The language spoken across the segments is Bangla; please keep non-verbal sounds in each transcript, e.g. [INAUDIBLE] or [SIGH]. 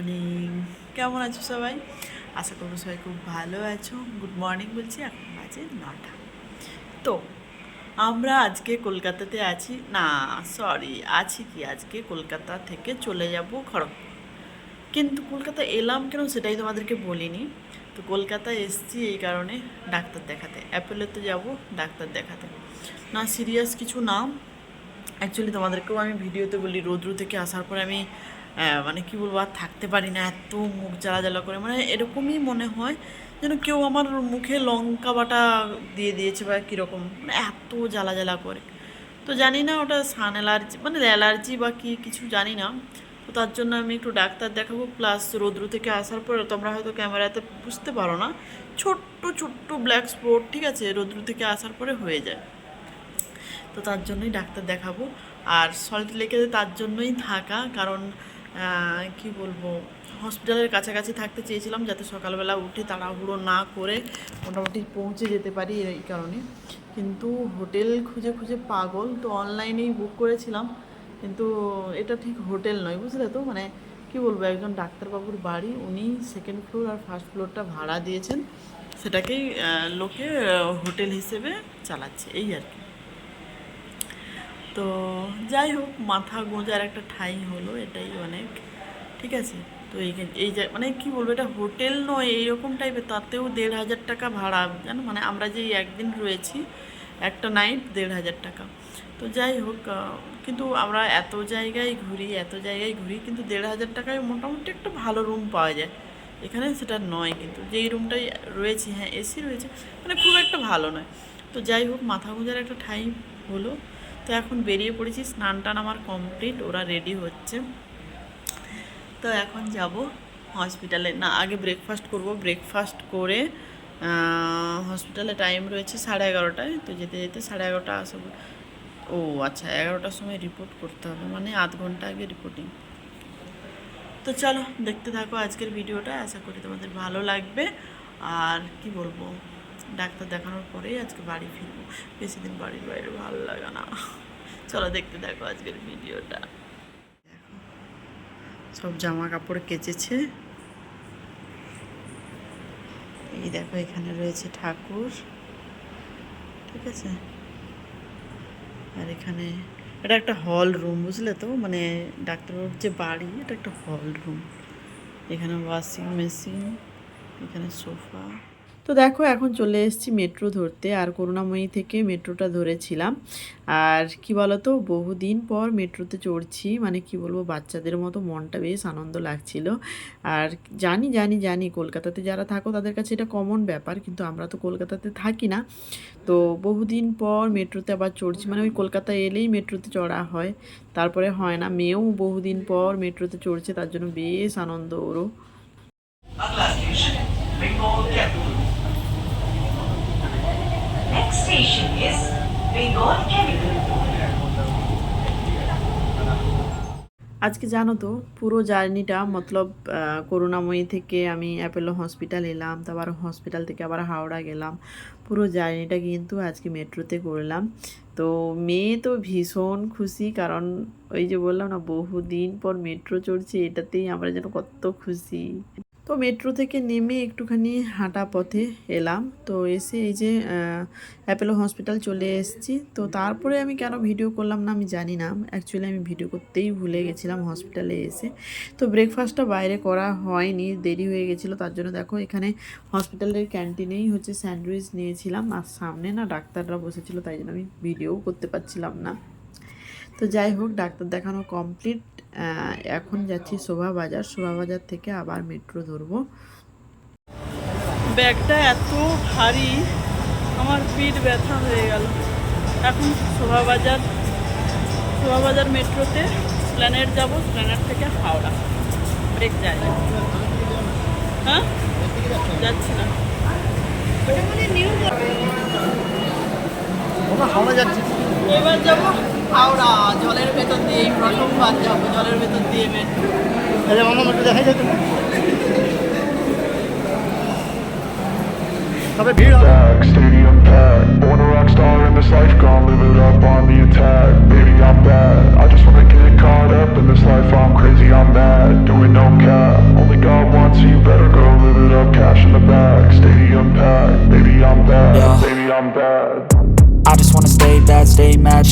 মর্নিং কেমন আছো সবাই? আশা করব সবাই খুব ভালো আছো। গুড মর্নিং বলছি, এখন বাজে নটা। তো, আমরা আজকে কলকাতাতে আছি। না সরি আছি কি? আজকে কলকাতা থেকে চলে যাব খড়গপুর। কিন্তু কলকাতা এলাম কেন সেটাই তোমাদেরকে বলিনি। তো কলকাতা এসছি এই কারণে ডাক্তার দেখাতে। অ্যাপেলোতে যাব, ডাক্তার দেখাতে। না সিরিয়াস কিছু না। অ্যাকচুয়ালি তোমাদেরকেও আমি ভিডিওতে বলি, রৌদ্র থেকে আসার পর আমি মানে কি বলব, আর থাকতে পারি না, এত মুখ জ্বালা জ্বালা করে। মানে এরকমই মনে হয় যেন কেউ আমার মুখে লঙ্কা বাটা দিয়ে দিয়েছে বা কীরকম মানে এত জ্বালা জ্বালা করে। তো জানি না ওটা সান অ্যালার্জি মানে অ্যালার্জি বা কি কিছু জানি না। তো তার জন্য আমি একটু ডাক্তার দেখাবো, প্লাস রৌদ্র থেকে আসার পরে তোমরা হয়তো ক্যামেরাতে বুঝতে পারো না, ছোট্ট ছোট্ট ব্ল্যাক স্পট ঠিক আছে, রৌদ্র থেকে আসার পরে হয়ে যায়। তো তার জন্যই ডাক্তার দেখাবো। আর সল্ট লেকে তার জন্যই থাকা, কারণ কি বলব হসপিটালের কাছাকাছি থাকতে চেয়েছিলাম যাতে সকালবেলা উঠে তাড়াহুড়ো না করে মোটামুটি পৌঁছে যেতে পারি এই কারণে। কিন্তু হোটেল খুঁজে খুঁজে পাগল, তো অনলাইনেই বুক করেছিলাম। কিন্তু এটা ঠিক হোটেল নয়, বুঝলে তো? মানে কি বলব, একজন ডাক্তারবাবুর বাড়ি, উনি সেকেন্ড ফ্লোর আর ফার্স্ট ফ্লোরটা ভাড়া দিয়েছেন। সেটাকেই লোকে হোটেল হিসেবে চালাচ্ছে, এই আর কি। তো যাই হোক, মাথা গোঁজার একটা ঠাঁই হলো, এটাই অনেক। ঠিক আছে? তো এইখানে এই যে মানে কি বলব, এটা হোটেল নয়, এইরকম টাইপের তাতেও দেড় হাজার টাকা ভাড়া, জানো? মানে আমরা যে একদিন রয়েছি, একটা নাইট দেড় হাজার টাকা। তো যাই হোক কিন্তু আমরা এত জায়গায় ঘুরি, এত জায়গায় ঘুরি, কিন্তু দেড় হাজার টাকায় মোটামুটি একটা ভালো রুম পাওয়া যায়। এখানে সেটা নয়, কিন্তু যেই রুমটাই রয়েছে হ্যাঁ এসি রয়েছে মানে খুব একটা ভালো নয়। তো যাই হোক, মাথা গোঁজার একটা ঠাই হলো। তো এখন বেরিয়ে পড়েছি, স্নান টান আমার কমপ্লিট ওরা রেডি হচ্ছে। তো এখন যাব হসপিটালে না, আগে ব্রেকফাস্ট করব। ব্রেকফাস্ট করে হসপিটালে টাইম রয়েছে সাড়ে এগারোটায়। তো যেতে যেতে সাড়ে এগারোটা আসব ও আচ্ছা এগারোটার সময় রিপোর্ট করতে হবে। মানে আধ ঘণ্টা আগে রিপোর্টিং তো চলো, দেখতে থাকো আজকের ভিডিওটা আশা করি তোমাদের ভালো লাগবে। আর কি বলব? ডাক্তার দেখানোর পরেই আজকে বাড়ি ফিরবো। বেশি দিন বাড়ির বাইরে ভালো লাগে না। চলো দেখতে দেখো আজকের ভিডিওটা। দেখো, সব জামা কাপড় কেচেছে। এই দেখো, এখানে রয়েছে ঠাকুর। ঠিক আছে? আর এখানে, এটা একটা হল রুম, বুঝলে তো? মানে ডাক্তারবাবুর যে বাড়ি, এটা একটা হল রুম। এখানে ওয়াশিং মেশিন, এখানে সোফা। তো দেখো, এখন চলে এসেছি মেট্রো ধরতে। আর করুণাময়ী থেকে মেট্রোটা ধরেছিলাম। আর কি বলতো, বহুদিন পর মেট্রোতে চড়ছি। মানে কি বলব, বাচ্চাদের মতো মনটা বেশ আনন্দ লাগছিল। আর জানি জানি জানি, কলকাতাতে যারা থাকো, তাদের কাছে এটা কমন ব্যাপার। কিন্তু আমরা তো কলকাতাতে থাকি না। তো বহুদিন পর মেট্রোতে আবার চড়ছি। মানে ওই কলকাতা এলেই মেট্রোতে চড়া হয়। তারপরে হয় না, মেয়েও বহুদিন পর মেট্রোতে চড়ছে। তার জন্য বেশ আনন্দ ওরও। Is Bengal Chemical. আজকে জানো তো পুরো জার্নিটা মতলব করুণাময়ী থেকে আমি অ্যাপেলো হসপিটাল এলাম তারপর হসপিটাল থেকে আবার হাওড়া গেলাম। পুরো জার্নিটা কিন্তু আজকে মেট্রোতে করলাম। তো মেয়ে তো ভীষণ খুশি কারণ ওই যে বললাম না বহুদিন পর মেট্রো চড়ছি এটাতেই আমরা যেন কত খুশি। তো মেট্রো থেকে নেমে একটুখানি হাঁটা পথে এলাম। তো এসে এই যে অ্যাপেলো হসপিটাল চলে এসেছি। তো তারপরে আমি কেন ভিডিও করলাম না আমি জানি না। অ্যাকচুয়ালি আমি ভিডিও করতেই ভুলে গেছিলাম হসপিটালে এসে। তো ব্রেকফাস্টটা বাইরে করা হয়নি, দেরি হয়ে গেছিল। তার জন্য দেখো এখানে হসপিটালের ক্যান্টিনেই হচ্ছে স্যান্ডউইচ নিয়েছিলাম। আর সামনে না ডাক্তাররা বসেছিল, তাই জন্য আমি ভিডিও করতে পারছিলাম না। তো যাই হোক, ডাক্তার দেখানো কমপ্লিট এখন যাচ্ছি শোভা বাজার। শোভা বাজার থেকে আবার মেট্রো ধরবো। ব্যাগটা এত ভারী আমার পিঠ ব্যথা হয়ে গেল। এখন শোভা বাজার শোভা বাজার মেট্রোতে প্ল্যানেট যাব প্ল্যানেট থেকে হাওড়া। ব্রেক যায়। হ্যাঁ? যাচ্ছি না। হাওড়া যাচ্ছি। এবার যাব হাওড়া জলের ভেতর দিয়ে এই প্রথমবার যাবো জলের ভেতর দিয়ে মেট্রো এই যে মামা একটু দেখাই যেত তবে ভিড় হবে back, stadium packed. Born a rock star in this life, gonna live it up on the attack. Baby, I'm bad. I just wanna get caught up in this life. I'm crazy, I'm mad. Doing no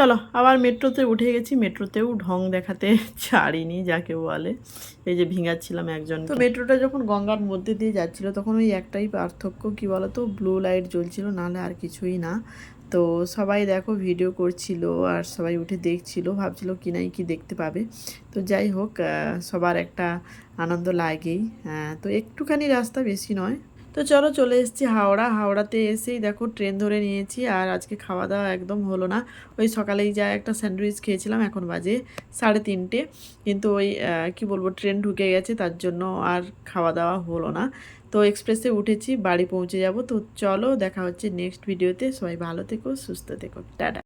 চলো, আবার মেট্রোতে উঠে গেছি। মেট্রোতেও ঢং দেখাতে [LAUGHS] ছাড়িনি, যাকে বলে। এই যে ভিঙাচ্ছিলাম একজন তো মেট্রোটা যখন গঙ্গার মধ্যে দিয়ে যাচ্ছিল, তখন ওই একটাই পার্থক্য, কি বলতো ব্লু লাইট জ্বলছিল, নাহলে আর কিছুই না। তো সবাই দেখো ভিডিও করছিল আর সবাই উঠে দেখছিল, ভাবছিল কি নাই কি দেখতে পাবে। তো যাই হোক সবার একটা আনন্দ লাগেই। তো একটুখানি রাস্তা বেশি নয় তো চলো চলে এসেছি হাওড়া। হাওড়াতে এসেই দেখো ট্রেন ধরে নিয়েছি আর আজকে খাওয়া দাওয়া একদম হলো না। ওই সকালেই যা একটা স্যান্ডউইচ খেয়েছিলাম, এখন বাজে সাড়ে তিনটে। কিন্তু ওই কি বলব, ট্রেন ঢুকে গেছে, তার জন্য আর খাওয়া দাওয়া হলো না। তো এক্সপ্রেসে উঠেছি, বাড়ি পৌঁছে যাব। তো চলো দেখা হচ্ছে নেক্সট ভিডিওতে। সবাই ভালো থেকো, সুস্থ থেকো। টাটা।